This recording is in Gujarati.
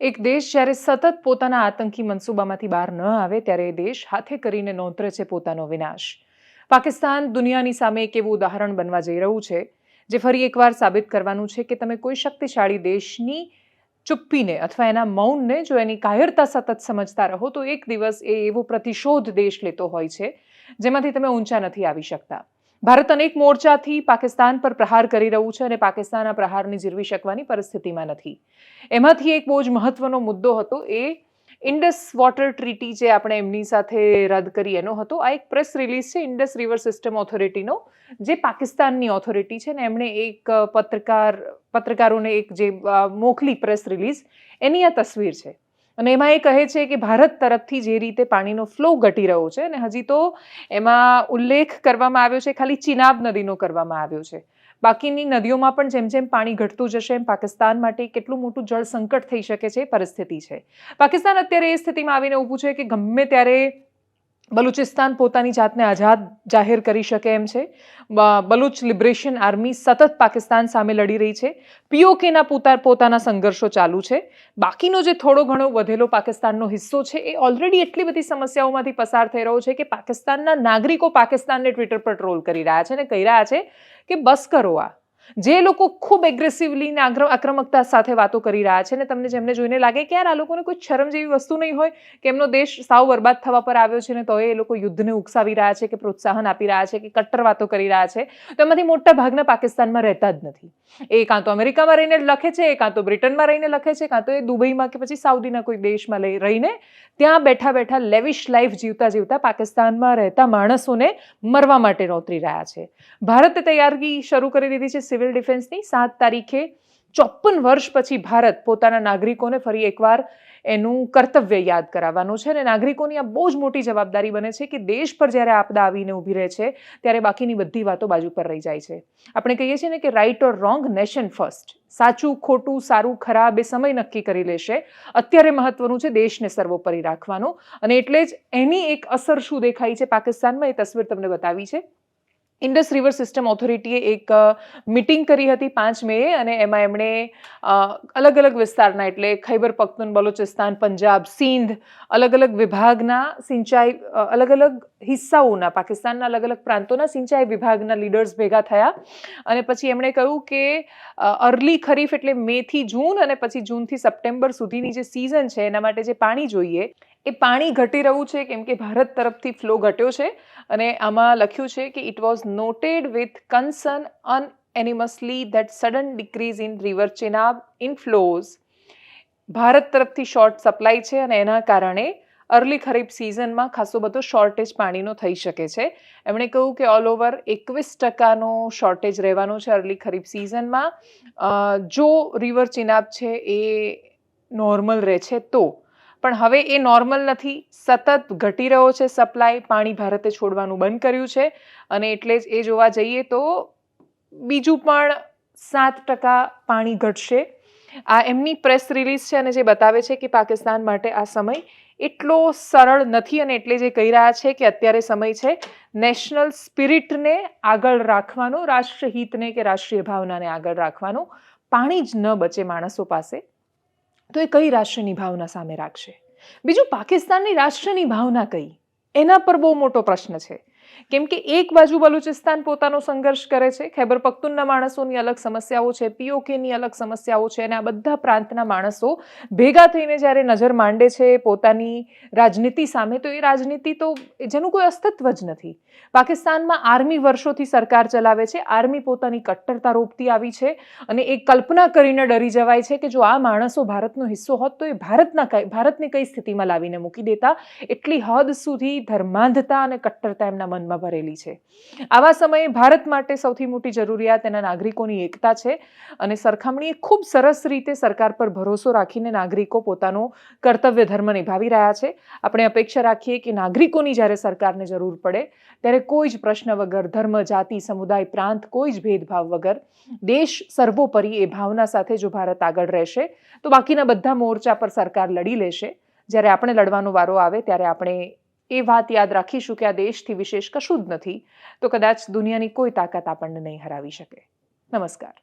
એક દેશ જ્યારે સતત પોતાના આતંકી મનસૂબામાંથી બહાર ન આવે, ત્યારે એ દેશ હાથે કરીને નોંધરે છે પોતાનો વિનાશ. પાકિસ્તાન દુનિયાની સામે એક એવું ઉદાહરણ બનવા જઈ રહ્યું છે, જે ફરી એકવાર સાબિત કરવાનું છે કે તમે કોઈ શક્તિશાળી દેશની ચુપ્પીને અથવા એના મૌનને જો એની કાયરતા સતત સમજતા રહો, તો એક દિવસ એ એવો પ્રતિશોધ દેશ લેતો હોય છે, જેમાંથી તમે ઊંચા નથી આવી શકતા. ભારત અનેક મોરચાથી પાકિસ્તાન પર પ્રહાર કરી રહ્યું છે અને પાકિસ્તાન આ પ્રહારને જીરવી શકવાની પરિસ્થિતિમાં નથી. એમાંથી એક બહુ જ મહત્વનો મુદ્દો હતો એ ઇન્ડસ વોટર ટ્રીટી જે આપણે એમની સાથે રદ કરી, એનો હતો. આ એક પ્રેસ રિલીઝ છે, ઇન્ડસ રિવર સિસ્ટમ ઓથોરિટીનો, જે પાકિસ્તાનની ઓથોરિટી છે ને એમણે એક પત્રકાર, પત્રકારોને એક જે મોકલી પ્રેસ રિલીઝ, એની આ તસવીર છે. અને એમાં એ કહે છે કે ભારત તરફથી જે રીતે પાણીનો ફ્લો ઘટી રહ્યો છે અને હજી તો એમાં ઉલ્લેખ કરવામાં આવ્યો છે, ખાલી ચિનાબ નદીનો કરવામાં આવ્યો છે. બાકીની નદીઓમાં પણ જેમ જેમ પાણી ઘટતું જશે, એમ પાકિસ્તાન માટે કેટલું મોટું જળ સંકટ થઈ શકે છે પરિસ્થિતિ છે. પાકિસ્તાન અત્યારે એ સ્થિતિમાં આવીને ઊભું છે કે ગમે ત્યારે બલુચિસ્તાન પોતાની જાતને આઝાદ જાહેર કરી શકે એમ છે. બલુચ લિબરેશન આર્મી સતત પાકિસ્તાન સામે લડી રહી છે. પીઓકેના પોતા, પોતાના સંઘર્ષો ચાલુ છે. બાકીનો જે થોડો ઘણો વધેલો પાકિસ્તાનનો હિસ્સો છે, એ ઓલરેડી એટલી બધી સમસ્યાઓમાંથી પસાર થઈ રહ્યો છે કે પાકિસ્તાનના નાગરિકો પાકિસ્તાનને ટ્વિટર પર ટ્રોલ કરી રહ્યા છે અને કહી રહ્યા છે કે, બસ કરો આ. જે લોકો ખૂબ એગ્રેસિવલી ને આક્રમકતા સાથે વાતો કરી રહ્યા છે ને તમને જેમને જોઈને લાગે કે યાર આ લોકોને કોઈ શરમ જેવી વસ્તુ નહીં હોય કે એમનો દેશ સાવ બરબાદ થવા પર આવ્યો છે ને તો એ લોકો યુદ્ધને ઉકસાવી રહ્યા છે કે પ્રોત્સાહન આપી રહ્યા છે કે કટ્ટર વાતો કરી રહ્યા છે, તો એમાંથી મોટા ભાગના પાકિસ્તાનમાં રહેતા જ નથી. એ કાં તો અમેરિકામાં રહીને લખે છે, એ કાં તો બ્રિટનમાં રહીને લખે છે, કાં તો એ દુબઈમાં કે પછી સાઉદીના કોઈ દેશમાં લઈ, રહીને ત્યાં બેઠા બેઠા લેવિશ લાઈફ જીવતા જીવતા પાકિસ્તાનમાં રહેતા માણસોને મરવા માટે નોતરી રહ્યા છે. ભારતે તૈયારી શરૂ કરી દીધી છે સિવિલ ડિફેન્સની સાત તારીખે ચોપન વર્ષ પછી ભારત પોતાના નાગરિકોને ફરી એકવાર એનું કર્તવ્ય યાદ કરાવવાનું છે અને નાગરિકોની આ બહુ જ મોટી જવાબદારી બને છે કે દેશ પર જ્યારે આપદા આવીને ઊભી રહે છે, ત્યારે બાકીની બધી વાતો બાજુ પર રહી જાય છે. આપણે કહીએ છીએ ને કે right or wrong nation first સાચું, ખોટું, સારું, ખરાબ એ સમય નક્કી કરી લેશે. અત્યારે મહત્વનું છે દેશને સર્વોપરી રાખવાનું. અને એટલે જ એની એક અસર શું દેખાય છે પાકિસ્તાનમાં એ તસવીર તમને બતાવી છે. ઇન્ડસ રિવર સિસ્ટમ ઓથોરિટીએ એક મિટિંગ કરી હતી પાંચ મે અને એમાં એમણે અલગ અલગ વિસ્તારના એટલે ખૈબર, પખ્તુન, બલોચિસ્તાન, પંજાબ, સિંધ, અલગ અલગ વિભાગના સિંચાઈ અલગ અલગ હિસ્સાઓના, પાકિસ્તાનના અલગ અલગ પ્રાંતોના સિંચાઈ વિભાગના લીડર્સ ભેગા થયા. અને પછી એમણે કહ્યું કે અર્લી ખરીફ એટલે મેથી જૂન અને પછી જૂનથી સપ્ટેમ્બર સુધીની જે સિઝન છે એના માટે જે પાણી જોઈએ એ પાણી ઘટી રહ્યું છે, કેમ કે ભારત તરફથી ફ્લો ઘટ્યો છે અને આમાં લખ્યું છે કે it was noted with concern unanimously that sudden decrease in river Chenab in flows Bharat તરફથી શોર્ટ સપ્લાય છે અને એના કારણે અર્લી ખરીફ સિઝનમાં ખાસો બધો શોર્ટેજ પાણીનો થઈ શકે છે. એમણે કહ્યું કે ઓલ ઓવર એકવીસ ટકાનો શોર્ટેજ રહેવાનો છે અર્લી ખરીફ સિઝનમાં જો રિવર ચિનાબ છે એ નોર્મલ રહે છે તો પણ હવે એ નોર્મલ નથી. સતત ઘટી રહ્યો છે સપ્લાય પાણી ભારતે છોડવાનું બંધ કર્યું છે. અને એટલે જ એ જોવા જઈએ તો બીજું પણ સાત ટકા પાણી ઘટશે. આ એમની પ્રેસ રિલીઝ છે અને જે બતાવે છે કે પાકિસ્તાન માટે આ સમય એટલો સરળ નથી અને એટલે જે કહી રહ્યા છે કે અત્યારે સમય છે નેશનલ સ્પિરિટને આગળ રાખવાનો, રાષ્ટ્રહિતને કે રાષ્ટ્રીય ભાવનાને આગળ રાખવાનો. પાણી જ ન બચે માણસો પાસે. તો એ કઈ રાષ્ટ્રની ભાવના સામે રાખશે? બીજું પાકિસ્તાનની રાષ્ટ્રની ભાવના કઈ? એના પર બહુ મોટો પ્રશ્ન છે. કેમ કે એક બાજુ બલુચિસ્તાન પોતાનો સંઘર્ષ કરે છે, ખૈબર પખ્તુનના માણસોની અલગ સમસ્યાઓ છે, પીઓકેની અલગ સમસ્યાઓ છે અને આ બધા પ્રાંતના માણસો ભેગા થઈને જ્યારે નજર માંડે છે પોતાની રાજનીતિ સામે, તો એ રાજનીતિ તો જેનું કોઈ અસ્તિત્વ જ નથી. પાકિસ્તાનમાં આર્મી વર્ષોથી સરકાર ચલાવે છે, આર્મી પોતાની કટ્ટરતા રોપતી આવી છે અને એ કલ્પના કરીને ડરી જવાય છે કે જો આ માણસો ભારતનો હિસ્સો હોત, તો એ ભારતના કઈ, ભારતને કઈ સ્થિતિમાં લાવીને મૂકી દેતા. એટલી હદ સુધી ધર્માંધતા અને કટ્ટરતા એમના મનમાં ભરેલી છે. આવા સમયે ભારત માટે સૌથી મોટી જરૂરિયાત એના નાગરિકોની એકતા છે અને સરખામણીએ ખૂબ સરસ રીતે સરકાર પર ભરોસો રાખીને નાગરિકો પોતાનો કર્તવ્ય ધર્મ નિભાવી રહ્યા છે. આપણે અપેક્ષા રાખીએ કે નાગરિકોની જ્યારે સરકારને જરૂર પડે, ત્યારે કોઈ જ પ્રશ્ન વગર, ધર્મ, જાતિ, સમુદાય, પ્રાંત, કોઈ જ ભેદભાવ વગર, દેશ સર્વોપરી એ ભાવના સાથે જો ભારત આગળ રહેશે, તો બાકીના બધા મોરચા પર સરકાર લડી લેશે. જ્યારે આપણે લડવાનો વારો આવે, ત્યારે આપણે એ વાત યાદ રાખીશું કે આ દેશથી વિશેષ કશું જ નથી. તો કદાચ દુનિયાની કોઈ તાકાત આપણને નહીં હરાવી શકે. નમસ્કાર.